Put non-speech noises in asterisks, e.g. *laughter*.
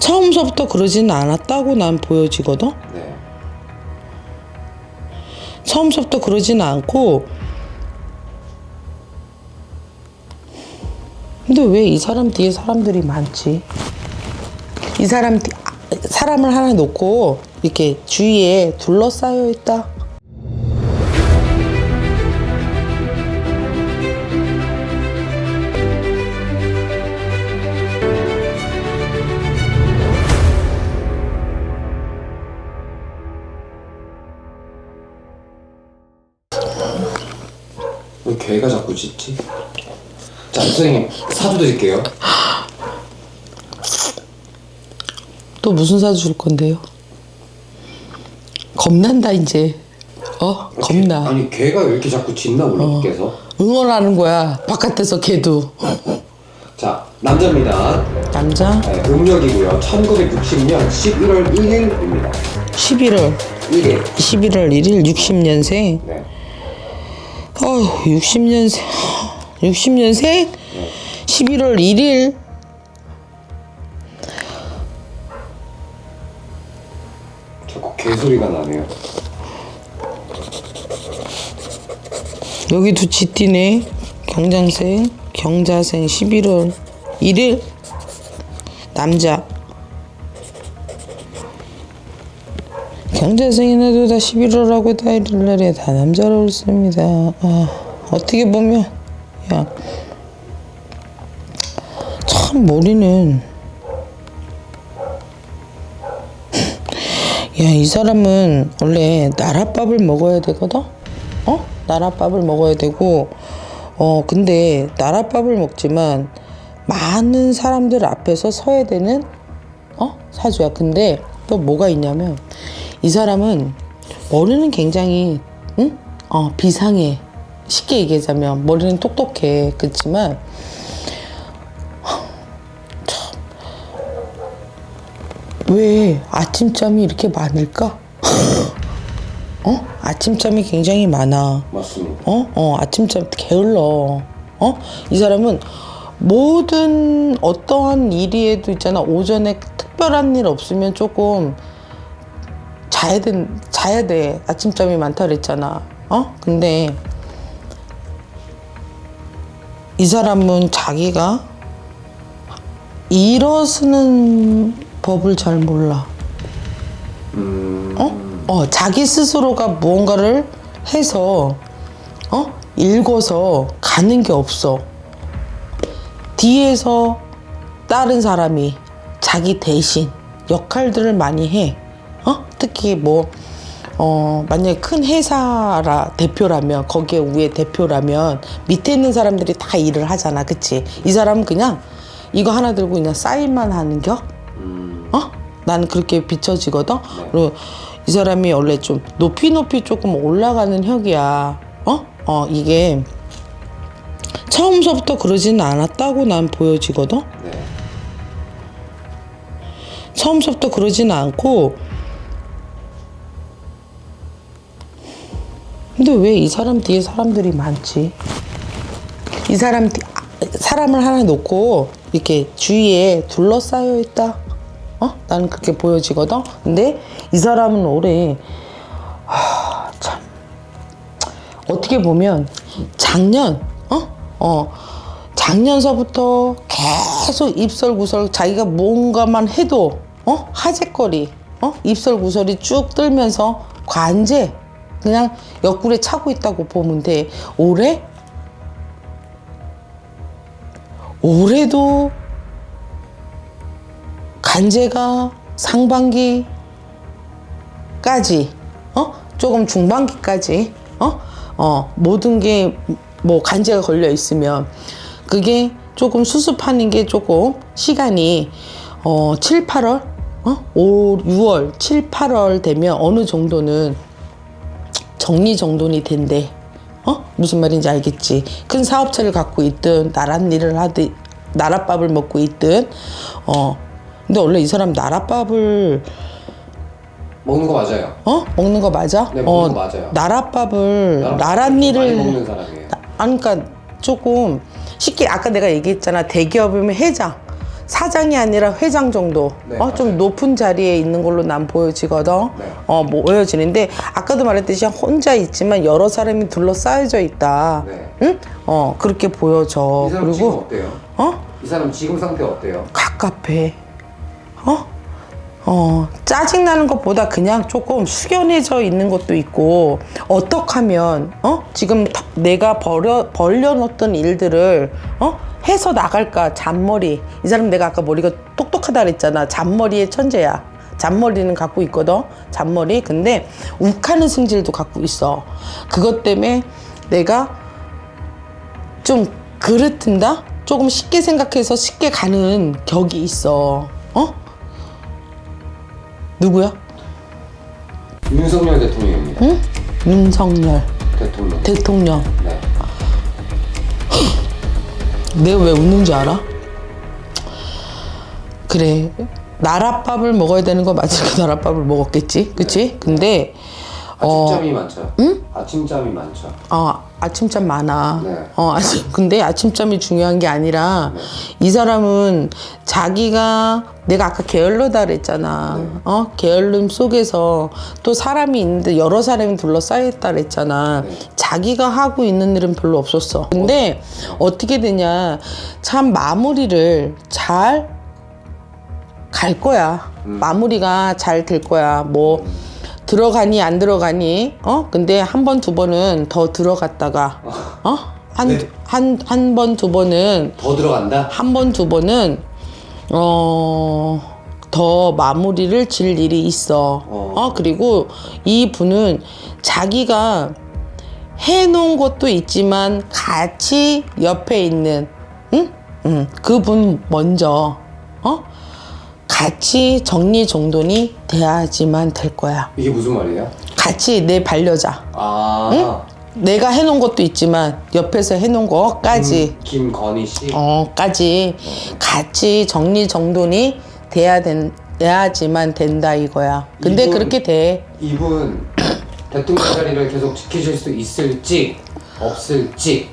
처음서부터 그러지는 않았다고 난 보여지거든. 네. 처음서부터 그러지는 않고 근데 왜 이 사람 뒤에 사람들이 많지? 이 사람 뒤- 아, 사람을 하나 놓고 이렇게 주위에 둘러싸여 있다. 왜 개가 자꾸 짖지? 자, 선생님 사주 드릴게요. 또 무슨 사주 줄 건데요? 겁난다 이제. 어 겁나. 아니 개가 왜 이렇게 자꾸 짖나 몰라 밖에서. 응원하는 거야 바깥에서 걔도. 자, 남자입니다. 남자 네, 음력이고요. 1960년 11월 1일입니다. 11월 1일. 11월 1일 60년생. 네. 어휴 60년생 60년생 11월 1일? 자꾸 개소리가 나네요. 여기도 쥐띠네. 경장생 경자생 11월 1일? 남자 경자생이나도 다 11월하고 다 일요일날에 다 남자로 씁니다 아, 어떻게 보면 야 참 머리는 야, 이 사람은 원래 나랏밥을 먹어야 되거든? 어? 나랏밥을 먹어야 되고, 어, 근데 나랏밥을 먹지만 많은 사람들 앞에서 서야 되는, 어? 사주야. 근데 또 뭐가 있냐면, 이 사람은 머리는 굉장히, 응? 어, 비상해. 쉽게 얘기하자면, 머리는 똑똑해. 그렇지만, 왜 아침잠이 이렇게 많을까? 어? 아침잠이 굉장히 많아. 맞습니다. 어? 어, 아침잠 게을러. 어? 이 사람은 모든 어떠한 일이에도 있잖아. 오전에 특별한 일 없으면 조금 자야 돼, 자야 돼. 아침잠이 많다 그랬잖아. 어? 근데 이 사람은 자기가 일어서는 법을 잘 몰라. 어? 어, 자기 스스로가 무언가를 해서, 어? 읽어서 가는 게 없어. 뒤에서 다른 사람이 자기 대신 역할들을 많이 해. 어? 특히 뭐, 어, 만약에 큰 회사라, 대표라면, 거기에 위에 대표라면, 밑에 있는 사람들이 다 일을 하잖아. 그치? 이 사람은 그냥 이거 하나 들고 그냥 사인만 하는 격? 어? 나는 그렇게 비춰지거든. 그리고 이 사람이 원래 좀 높이 높이 조금 올라가는 혁이야. 어? 어 이게 처음서부터 그러지는 않았다고 난 보여지거든. 네. 처음서부터 그러지는 않고 근데 왜 이 사람 뒤에 사람들이 많지? 이 사람 뒤- 아, 사람을 하나 놓고 이렇게 주위에 둘러싸여 있다. 어? 나는 그렇게 보여지거든. 근데 이 사람은 올해 하, 참 어떻게 보면 작년 어? 어 작년서부터 계속 입설구설 자기가 뭔가만 해도 어 화제거리 어 입설구설이 쭉 들면서 관제 그냥 옆구리에 차고 있다고 보면 돼 올해? 올해도 간제가 상반기까지 어? 조금 중반기까지 어? 어, 모든 게 뭐 간제가 걸려 있으면 그게 조금 수습하는 게 조금 시간이 어 7, 8월? 어? 5, 6월 7, 8월 되면 어느 정도는 정리 정돈이 된대. 어? 무슨 말인지 알겠지? 큰 사업체를 갖고 있든 나랏 일을 하든 나랏밥을 먹고 있든 어. 근데 원래 이 사람 나랏밥을 먹는 거 맞아요. 어? 먹는 거 맞아? 네, 어, 먹는 거 맞아요. 나랏밥을 나랏밥 나랏 많이 일을 먹는 사람이에요. 아니 그러니까 조금 쉽게 아까 내가 얘기했잖아. 대기업이면 회장. 사장이 아니라 회장 정도 네, 어, 좀. 높은 자리에 있는 걸로 난 보여지거든 네. 어 보여지는데 아까도 말했듯이 혼자 있지만 여러 사람이 둘러싸여져 있다 네. 응? 어 그렇게 보여져 이 사람 지금 그리고 어때요? 어 이 사람 지금 상태 어때요? 갑갑해 어? 어, 짜증나는 것보다 그냥 조금 숙연해져 있는 것도 있고, 어떻게 하면, 어? 지금 다- 내가 버려, 벌려놓던 일들을, 어? 해서 나갈까? 잔머리. 이 사람 내가 아까 머리가 똑똑하다 그랬잖아. 잔머리의 천재야. 잔머리는 갖고 있거든. 잔머리. 근데 욱하는 승질도 갖고 있어. 그것 때문에 내가 좀 그렇든다? 조금 쉽게 생각해서 쉽게 가는 격이 있어. 어? 누구야? 윤석열 대통령입니다. 응? 윤석열 대통령. 대통령. 네. *gasps* 내가 왜 웃는 줄 알아? 그래. 나랏밥을 먹어야 되는 거 맞으니까 나랏밥을 먹었겠지? 그치? 근데, 어, 아침잠이 많죠. 응? 아침잠이 많죠. 어, 아침잠 많아. 네. 어, 아침, 근데 아침잠이 중요한 게 아니라 이 사람은 자기가 내가 아까 게을르다 그랬잖아. 네. 어, 게을름 속에서 또 사람이 있는데 여러 사람이 둘러싸여 있다 그랬잖아. 네. 자기가 하고 있는 일은 별로 없었어. 근데 어떻게 되냐. 참 마무리를 잘 갈 거야. 음. 마무리가 잘 될 거야. 뭐 들어가니 안 들어가니 어 근데 한 번 두 번은 더 들어갔다가 어한 네. 한한 번 두 번은 더 들어간다? 한 번 두 번은 어 더 마무리를 질 일이 있어. 어. 어 그리고 이 분은 자기가 해놓은 것도 있지만 같이 옆에 있는 응? 응. 그분 먼저 어 같이 정리정돈이 돼야지만 될 거야. 이게 무슨 말이에요? 같이 내 반려자. 아. 내가 해놓은 것도 있지만 옆에서 해놓은 거까지 음, 김건희 씨. 어까지 같이 정리정돈이 돼야 된 돼야지만 된다 이거야. 근데 이분- 그렇게 돼. 이분 *clears throat* 대통령 자리를 계속 지키실 수 있을지 없을지